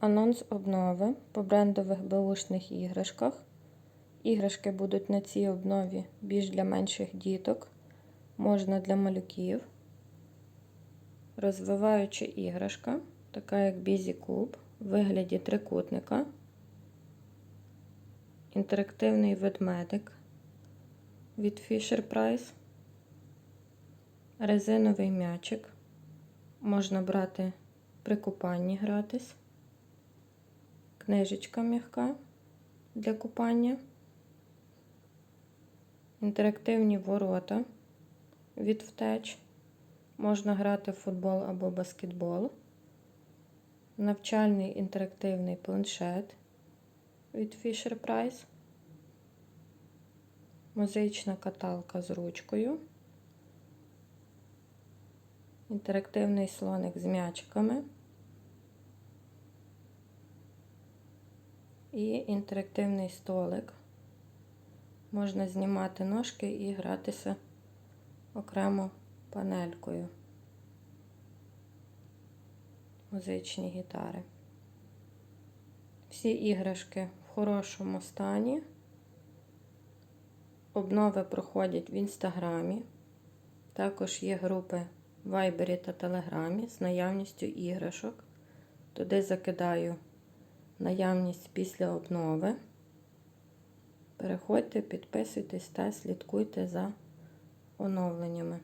Анонс обнови по брендових беушних іграшках. Іграшки будуть на цій обнові більш для менших діток, можна для малюків. Розвиваюча іграшка, така як Бізі Куб, в вигляді трикутника. Інтерактивний ведмедик від Fisher Price. Резиновий м'ячик. Можна брати при купанні гратись. Книжечка м'яка для купання. Інтерактивні ворота від втеч. Можна грати в футбол або баскетбол. Навчальний інтерактивний планшет від Fisher Price. Музична каталка з ручкою. Інтерактивний слоник з м'ячиками. І інтерактивний столик. Можна знімати ножки і гратися окремо панелькою. Музичні гітари. Всі іграшки в хорошому стані. Обнови проходять в інстаграмі. Також є групи в Вайбері та Телеграмі з наявністю іграшок. Туди закидаю наявність після обнови. Переходьте, підписуйтесь та слідкуйте за оновленнями.